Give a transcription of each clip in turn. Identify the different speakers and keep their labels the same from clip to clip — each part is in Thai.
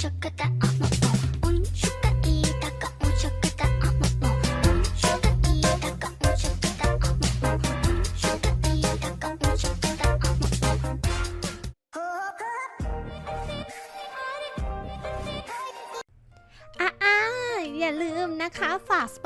Speaker 1: చక్కత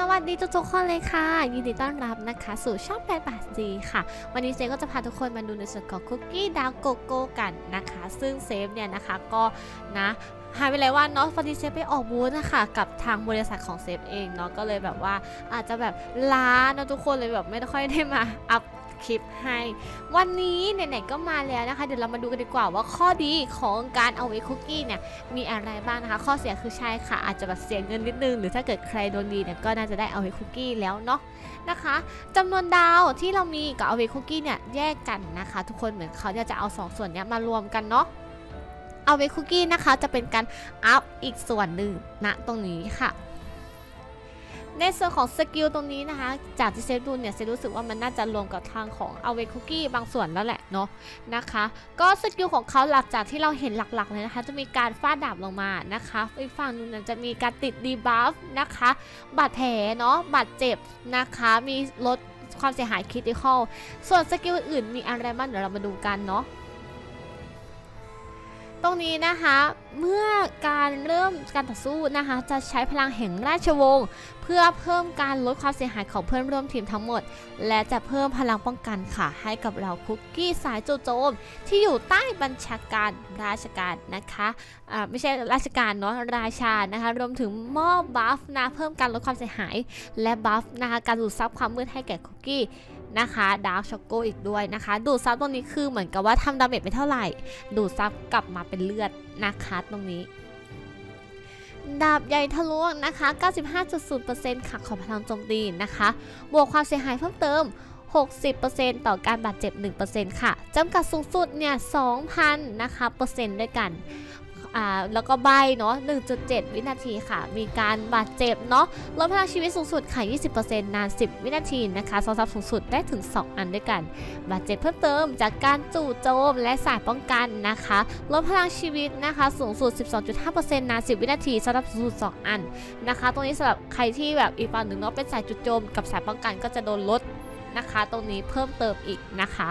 Speaker 2: สวัสดีทุกๆคนเลยค่ะ ยินดีต้อนรับนะคะ สู่ช่องแปดบาทจีค่ะ วันนี้เซฟก็จะพาทุกคนมาดูในส่วนของคุกกี้ดาวโกโก้กันนะคะ ซึ่งเซฟเนี่ยนะคะก็นะหายไปเลยว่าเนาะพอดีเซฟไปออกบูธนะคะกับทางบริษัทของเซฟเองเนาะก็เลยแบบว่าอาจจะแบบล้าเนาะทุกคนเลยแบบไม่ค่อยได้มาอัพ คลิปให้ วันนี้ไหนๆก็มาแล้วนะคะ เดี๋ยวเรามาดูกันดีกว่าว่าข้อดีของการเอาไว้คุกกี้เนี่ยมีอะไรบ้างนะคะ ข้อเสียคือใช่ค่ะ อาจจะแบบเสียเงินนิดนึง หรือถ้าเกิดใครโดนดีเนี่ยก็น่าจะได้เอาไว้คุกกี้แล้วเนาะนะคะจำนวนดาวที่เรามีกับเอาไว้คุกกี้เนี่ยแยกกันนะคะ ทุกคนเหมือนเขาจะเอาสองส่วนเนี้ยมารวมกันเนาะเอาไว้คุกกี้นะคะจะเป็นการอัพอีกส่วนหนึ่งณตรงนี้ค่ะ ในส่วนของสกิลตรงนี้นะคะ จากที่เซฟดูเนี่ยเซฟรู้สึกว่ามันน่าจะรวมกับทางของเอาไว้คุกกี้บางส่วนแล้วแหละเนาะนะคะ ก็สกิลของเขาหลักจากที่เราเห็นหลักๆเลยนะคะ จะมีการฟาดดาบลงมานะคะอีกฝั่งนึงเนี่ยจะมีการติดดีบัฟนะคะบาดแผลเนาะบาดเจ็บนะคะ มีลดความเสียหายคริติคอลส่วนสกิลอื่นมีอะไรบ้างเดี๋ยวเรามาดูกันเนาะ ตรงนี้นะคะ เมื่อการเริ่มการต่อสู้นะคะ จะใช้พลังแห่งราชวงศ์เพื่อเพิ่มการลดความเสียหายของเพื่อนร่วมทีมทั้งหมด และจะเพิ่มพลังป้องกันค่ะ ให้กับเราคุกกี้สายโจโจม ที่อยู่ใต้บัญชาการราชการนะคะอ่าไม่ใช่ราชการเนาะราชานะคะ รวมถึงมอบบัฟนะเพิ่มการลดความเสียหาย และบัฟนะคะการดูดซับความมืดให้แก่คุกกี้ นะคะดาร์กช็อกโกอีกด้วยนะคะ ดูดซับตรงนี้คือเหมือนกับว่าทำดาเมจไม่เท่าไหร่ ดูดซับกลับมาเป็นเลือดนะคะตรงนี้ดาบใหญ่ทะลวงนะคะ 95.0%ค่ะของพลังโจมตีนะคะ บวกความเสียหายเพิ่มเติม 60%ต่อการบาดเจ็บ 1%ค่ะ จำกัดสูงสุดเนี่ย 2,000 นะคะ เปอร์เซ็นต์ด้วยกัน อ่าแล้วก็ใบเนาะ1.7 วินาทีค่ะ มีการบาดเจ็บเนาะลดพลังชีวิตสูงสุดค่ะ 20%นาน 10 วินาทีนะคะสองซับสูงสุดได้ถึง 2 อันด้วยกัน บาดเจ็บเพิ่มเติมจากการจู่โจมและสายป้องกันนะคะลดพลังชีวิตนะคะสูงสุด 12.5%นาน 10 วินาทีสำหรับสูงสุด 2 อันนะคะ ตรงนี้สำหรับใครที่แบบอีกฝั่งหนึ่งเนาะเป็นสายจุดโจมกับสายป้องกันก็จะโดนลดนะคะ ตรงนี้เพิ่มเติมอีกนะคะ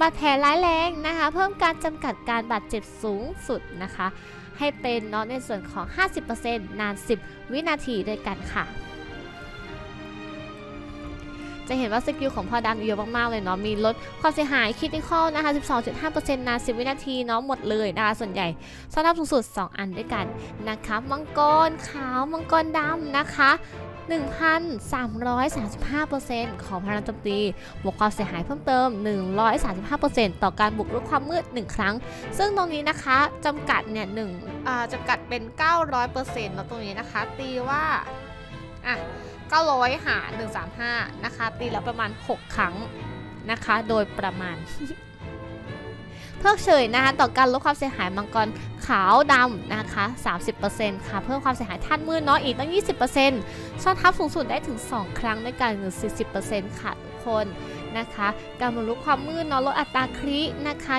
Speaker 2: บาดแผลร้ายแรงนะคะ เพิ่มการจำกัดการบาดเจ็บสูงสุดนะคะ ให้เป็นเนาะในส่วนของ 50%นาน 10 วินาทีด้วยกันค่ะ จะเห็นว่าสกิลของพ่อดำเยอะมากๆเลยเนาะมีลดความเสียหายคิดนิคอลนะคะ 12.5%นาน 10 วินาทีเนาะหมดเลยนะคะส่วนใหญ่สำหรับสูงสุด 2 อันด้วยกันนะคะ มังกรขาวมังกรดำนะคะ 1,335%ของพลังโจมตี บวกความเสียหายเพิ่มเติม 135%ต่อการบุกรุกความมืด 1 ครั้ง ซึ่งตรงนี้นะคะจำกัดเนี่ยหนึ่งอ่าจำกัดเป็น 900%แล้วตรงนี้นะคะ ตีว่า อะ 900 หาร135 นะคะ ตีแล้วประมาณ 6 ครั้งนะคะ โดยประมาณเพิกเฉยนะคะต่อการลดความเสียหายมังกร ขาวดำนะคะ 30%ค่ะ เพิ่มความเสียหายท่านมืดเนาะอีกตั้ง 20%ซ่อนทับสูงสุดได้ถึง 2 ครั้งด้วยกันหรือ40%ค่ะทุกคน นะคะ การบรรลุความมืดเนาะลดอัตราครินะคะ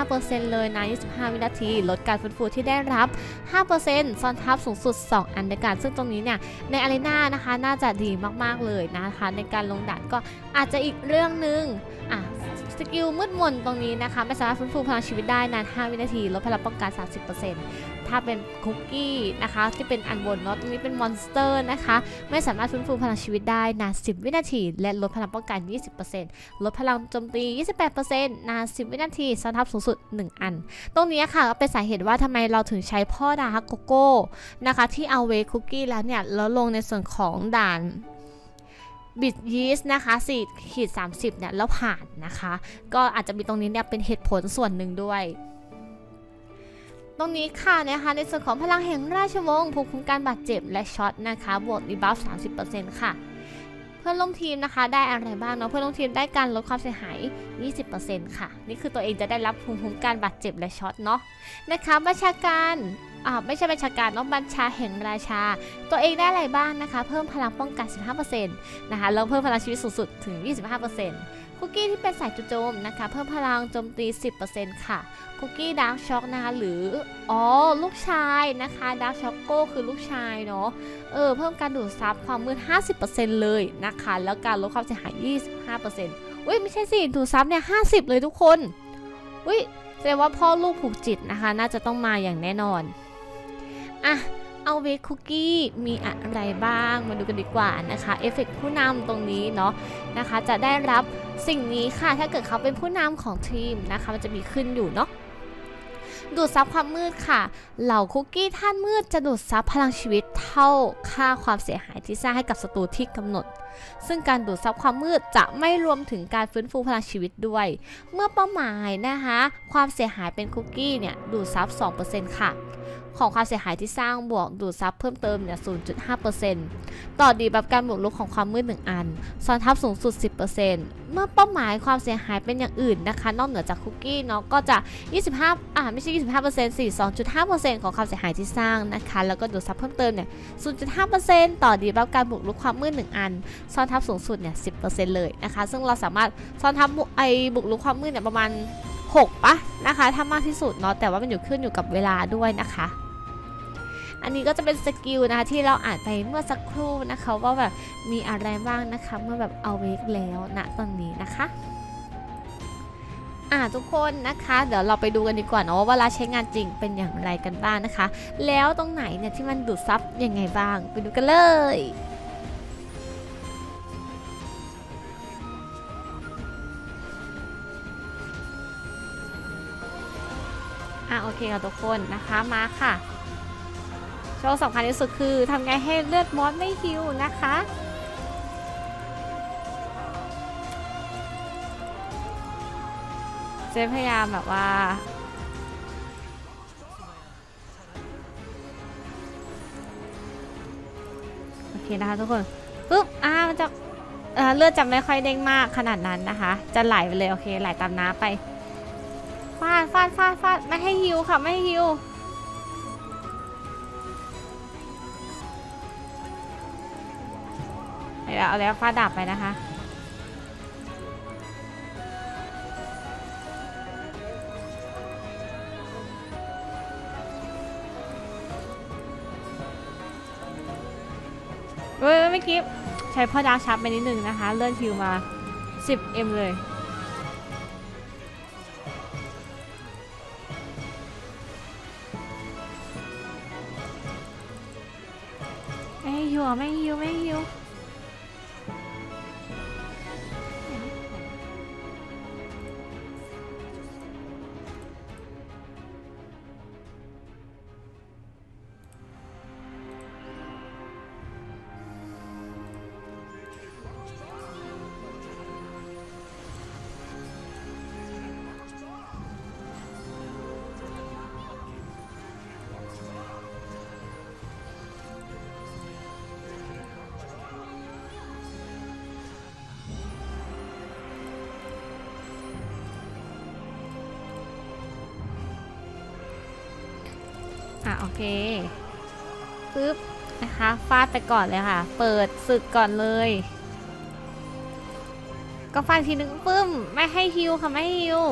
Speaker 2: 25%เลยนะ25 วินาที ลดการฟื้นฟูที่ได้รับ 5%ซ่อนทับสูงสุด 2 อันด้วยกัน ซึ่งตรงนี้เนี่ยในอารีนานะคะ น่าจะดีมากๆเลยนะคะ ในการลงดันก็อาจจะอีกเรื่องหนึ่งอะสกิลมืดมนตรงนี้นะคะ ไม่สามารถฟื้นฟูพลังชีวิตได้นาน 5 วินาที ลดพลังป้องกัน 30% ถ้าเป็นคุกกี้นะคะที่เป็นอันบนเนาะตรงนี้เป็นมอนสเตอร์นะคะ ไม่สามารถฟื้นฟูพลังชีวิตได้นาน 10 วินาที และลดพลังป้องกัน 20%ลดพลังโจมตี 28%นาน 10 วินาทีสำทับสูงสุด 1 อัน ตรงนี้ค่ะก็เป็นสาเหตุว่าทำไมเราถึงใช้พ่อดาร์กโกโก้นะคะที่เอาเวคุกกี้แล้วเนี่ยแล้วลงในส่วนของด่านบิดยีสต์นะคะ4ขีด30เนี่ยแล้วผ่านนะคะ ก็อาจจะมีตรงนี้เนี่ยเป็นเหตุผลส่วนหนึ่งด้วย ตรงนี้ค่ะนะคะในส่วนของพลังแห่งราชวงศ์ภูมิคุ้มกันบาดเจ็บและช็อตนะคะบวกดีบัฟ30%ค่ะ เพื่อนร่วมทีมนะคะได้อะไรบ้างเนาะเพื่อนร่วมทีมได้การลดความเสียหาย 20%ค่ะ นี่คือตัวเองจะได้รับภูมิคุ้มกันบาดเจ็บและช็อตเนาะนะคะบัญชาการอ่าไม่ใช่บัญชาการเนาะบัญชาแห่งราชา ตัวเองได้อะไรบ้างนะคะ เพิ่มพลังป้องกัน 15%นะคะแล้วเพิ่มพลังชีวิตสูงสุดถึง 25% คุกกี้ที่เป็นสายจุโจมนะคะ เพิ่มพลังโจมตี 10%ค่ะ คุกกี้ดาร์กช็อกนะคะหรือ อ๋อ ลูกชายนะคะดาร์กช็อกโก้คือลูกชายเนาะ เออ เพิ่มการดูดซับความมืด 50%เลยนะคะ แล้วการลดความเสียหาย 25%อุ้ยไม่ใช่สิ ดูดซับเนี่ย50 เลยทุกคน อุ้ยแสดงว่าพ่อลูกผูกจิตนะคะ น่าจะต้องมาอย่างแน่นอน อะ เอาเวคุกกี้มีอะไรบ้างมาดูกันดีกว่านะคะเอฟเฟกผู้นำตรงนี้เนาะนะคะ จะได้รับสิ่งนี้ค่ะถ้าเกิดเขาเป็นผู้นำของทีมนะคะ มันจะมีขึ้นอยู่เนาะดูดซับความมืดค่ะ เหล่าคุกกี้ท่านมืดจะดูดซับพลังชีวิตเท่าค่าความเสียหายที่สร้างให้กับศัตรูที่กำหนด ซึ่งการดูดซับความมืดจะไม่รวมถึงการฟื้นฟูพลังชีวิตด้วย เมื่อเป้าหมายนะคะ ความเสียหายเป็นคุกกี้เนี่ยดูดซับ 2%ค่ะ ของความเสียหายที่สร้างบวกดูดซับเพิ่มเติมเนี่ย 0.5%ต่อดีแบบการบวกลบของความมืด1 อัน ซ้อนทับสูงสุด 10%เมื่อเป้าหมายความเสียหายเป็นอย่างอื่นนะคะ นอกเหนือจากคุกกี้เนาะก็จะ 25 อ่าไม่ใช่ 25%สิ2.5%ของความเสียหายที่สร้างนะคะ แล้วก็ดูดซับเพิ่มเติมเนี่ย 0.5%ต่อดีบัฟการบุกรุกความมืด1 อัน ซ้อนทับสูงสุดเนี่ย 10%เลยนะคะ ซึ่งเราสามารถซ้อนทับไอ้บุกรุกความมืดเนี่ยประมาณ 6ปะนะคะถ้ามากที่สุดเนาะแต่ว่ามันอยู่ขึ้นอยู่กับเวลาด้วยนะคะ อันนี้ก็จะเป็นสกิลนะคะที่เราอ่านไปเมื่อสักครู่นะคะว่าแบบมีอะไรบ้างนะคะเมื่อแบบเอาเวกแล้วณตอนนี้นะคะอ่าทุกคนนะคะ เดี๋ยวเราไปดูกันดีกว่าเนาะว่าเวลาใช้งานจริงเป็นอย่างไรกันบ้างนะคะ แล้วตรงไหนเนี่ยที่มันดูดซับยังไงบ้าง ไปดูกันเลย อะโอเคค่ะทุกคนนะคะมาค่ะโชว์สำคัญที่สุดคือทำไงให้เลือดมอสไม่ฮิวนะคะเจพยายามแบบว่า โอเคนะคะทุกคนปึ๊บอ่ามันจะเเลือดจะไม่ค่อยเด้งมากขนาดนั้นนะคะ จะไหลไปเลย โอเค ไหลตามน้ำไปาดฟาดฟาดไม่ให้ฮิวค่ะ ไม่ให้ฮิวเดี๋ยวเอาแล้วฟาดดาบไปนะคะ เว้ยเมื่อกี้ใช้พ่อดาชับไปนิดนึงนะคะ เลื่อนคิวมา 10M เลย ไม่ให้ฮิวอะไม่ให้ฮิวไม่ให้ฮิว โอเคปึ๊บนะคะฟาดไปก่อนเลยค่ะ เปิดศึกก่อนเลย ก็ฟาดทีนึงปึ้ม ไม่ให้ฮิวค่ะไม่ให้ฮิว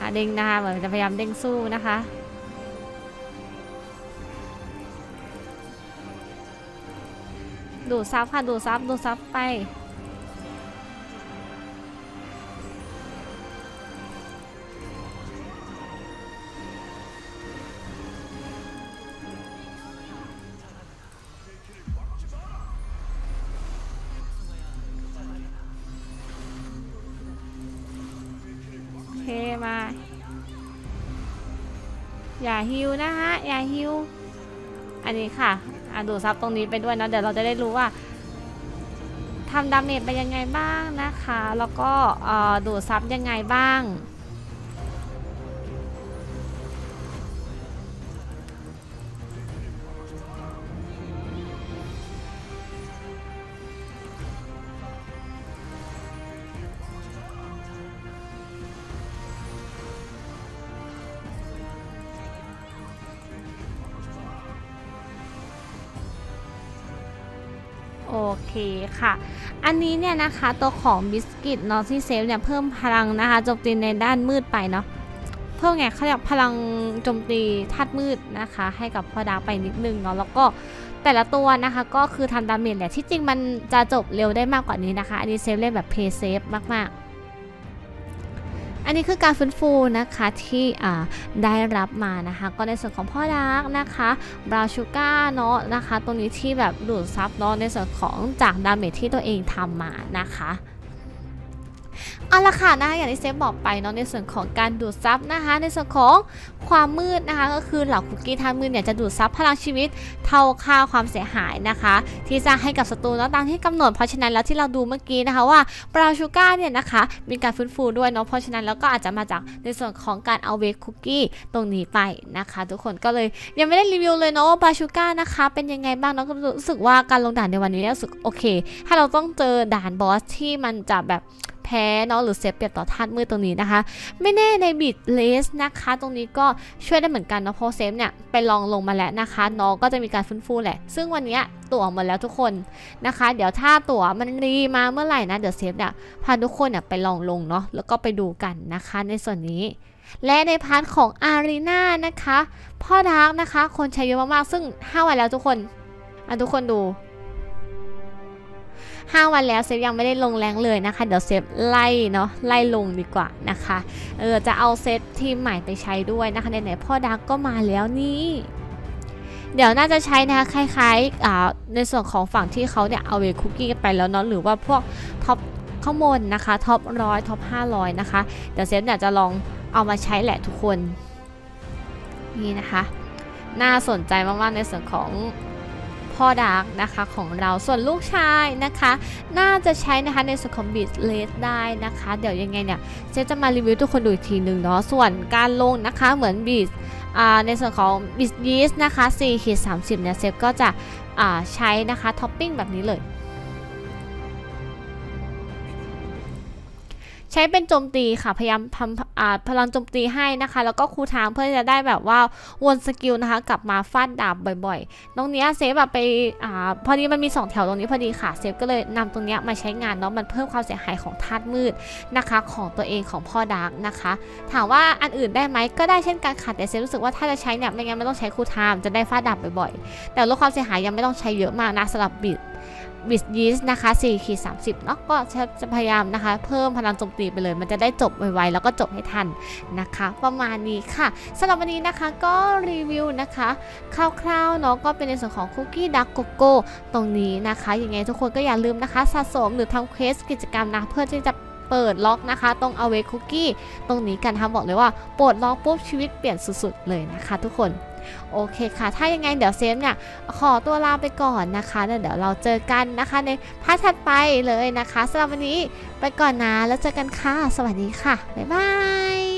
Speaker 2: อะเด้งนะคะเหมือนจะพยายามเด้งสู้นะคะดูดซับค่ะดูดซับดูดซับไป อเคมาอย่าฮิวนะฮะ อย่าฮิว อันนี้ค่ะ อะดูซับตรงนี้ไปด้วยนะ เดี๋ยวเราจะได้รู้ว่าทำดาเมจไปยังไงบ้างนะคะ แล้วก็ดูซับยังไงบ้าง คค่ะ อันนี้เนี่ยนะคะตัวของบิสกิตนาะที่เซฟเนี่ยเพิ่มพลังนะคะโจมตีในด้านมืดไปเนาะเพิ่มไงเขาเรียกพลังโจมตีธาตุมืดนะคะ ให้กับพ่อดาไปนิดนึงเนาะแล้วก็แต่ละตัวนะคะก็คือทำดาเมจแหละที่จริงมันจะจบเร็วได้มากกว่านี้นะคะ อันนี้เซฟเล่นแบบเพย์เซฟมากๆ อันนี้คือการฟื้นฟูนะคะที่ได้รับมานะคะ ก็ในส่วนของพ่อดาร์กนะคะบราชูก้าเนาะนะคะ ตรงนี้ที่แบบดูดซับเนาะในส่วนของจากดาเมจที่ตัวเองทำมานะคะ เอาละค่ะนะคะอย่างที่เซฟบอกไปเนาะในส่วนของการดูดซับนะคะ ในส่วนของความมืดนะคะ ก็คือเหล่าคุกกี้ทางมืดเนี่ยจะดูดซับพลังชีวิต เท่าค่าความเสียหายนะคะ ที่สร้างให้กับศัตรูแล้วตามที่กำหนดเพราะฉะนั้นแล้วที่เราดูเมื่อกี้นะคะว่าบราวชูก้าเนี่ยนะคะมีการฟื้นฟูด้วยเนาะเพราะฉะนั้นแล้วก็อาจจะมาจากในส่วนของการเอาเวกคุกกี้ตรงนี้ไปนะคะ ทุกคนก็เลยยังไม่ได้รีวิวเลยเนาะว่าบราวชูก้านะคะเป็นยังไงบ้างเนาะก็รู้สึกว่าการลงด่านในวันนี้รู้สึกโอเค ถ้าเราต้องเจอด่านบอสที่มันจะแบบ แพ้เนาะหรือเซฟเปรียบต่อธาตุมืดตรงนี้นะคะ ไม่แน่ในบิดเลสนะคะ ตรงนี้ก็ช่วยได้เหมือนกันเนาะเพราะเซฟเนี่ยไปลองลงมาแล้วนะคะน้องก็จะมีการฟื้นฟูแหละ ซึ่งวันนี้ตั๋วหมดแล้วทุกคนนะคะ เดี๋ยวถ้าตั๋วมันรีมาเมื่อไหร่นะเดี๋ยวเซฟเนี่ยพาทุกคนเนี่ยไปลองลงเนาะแล้วก็ไปดูกันนะคะในส่วนนี้และในพาร์ทของอารีนานะคะ พ่อดาร์กนะคะ คนใช้เยอะมากๆ ซึ่ง 5 วันแล้วทุกคน อะทุกคนดู 5 วันแล้วเซฟยังไม่ได้ลงแรงเลยนะคะ เดี๋ยวเซฟไล่เนาะไล่ลงดีกว่านะคะเออจะเอาเซตทีมใหม่ไปใช้ด้วยนะคะไหนๆพ่อดักก็มาแล้วนี่เดี๋ยวน่าจะใช้นะคะคล้ายๆอ่าในส่วนของฝั่งที่เขาเนี่ยเอาเวคุกกี้ไปแล้วเนาะหรือว่าพวกท็อปข้างบนนะคะท็อปร้อยท็อป500นะคะเดี๋ยวเซฟเนี่ยจะลองเอามาใช้แหละทุกคนนี่นะคะ น่าสนใจมากๆในส่วนของ พ่อดาร์กนะคะของเราส่วนลูกชายนะคะ น่าจะใช้นะคะในส่วนของบิดเลสได้นะคะ เดี๋ยวยังไงเนี่ยเจ๊จะมารีวิวทุกคนดูอีกทีหนึ่งเนาะส่วนการลงนะคะเหมือนบิดในส่วนของบิดยีสนะคะ4ขีด30เนี่ยเซฟก็จะใช้นะคะท็อปปิ้งแบบนี้เลย ใช้เป็นโจมตีค่ะ พยายามทำพลังโจมตีให้นะคะ แล้วก็คูทางเพื่อจะได้แบบว่าวนสกิลนะคะ กลับมาฟาดดาบบ่อยๆ ตรงนี้เซฟแบบไปอ่าพอดีมันมี 2 แถวตรงนี้พอดีค่ะ เซฟก็เลยนำตรงนี้มาใช้งานเนาะมันเพิ่มความเสียหายของธาตุมืดนะคะ ของตัวเองของพ่อดาร์กนะคะ ถามว่าอันอื่นได้ไหมก็ได้เช่นกันค่ะแต่เซฟรู้สึกว่าถ้าจะใช้เนี่ยไม่งั้นไม่ต้องใช้คูลไทม์จะได้ฟาดดาบบ่อยๆแต่ลดความเสียหายยังไม่ต้องใช้เยอะมากนะสำหรับบิด บิสยีสนะคะ4ขีด30เนาะก็จะพยายามนะคะ เพิ่มพลังโจมตีไปเลย มันจะได้จบไวๆแล้วก็จบให้ทันนะคะ ประมาณนี้ค่ะสำหรับวันนี้นะคะก็รีวิวนะคะคร่าวๆเนาะก็เป็นในส่วนของคุกกี้ดักโกโก้ตรงนี้นะคะยังไงทุกคนก็อย่าลืมนะคะสะสมหรือทำเควสกิจกรรมนะเพื่อที่จะเปิดล็อกนะคะ ตรงเอาเวคุกกี้ตรงนี้กันทำบอกเลยว่าปลดล็อกปุ๊บชีวิตเปลี่ยนสุดๆเลยนะคะทุกคน โอเคค่ะ ถ้ายังไงเดี๋ยวเซฟเนี่ยขอตัวลาไปก่อนนะคะเดี๋ยวเราเจอกันนะคะในพาร์ทถัดไปเลยนะคะสำหรับวันนี้ไปก่อนนะแล้วเจอกันค่ะ สวัสดีค่ะ บ๊ายบาย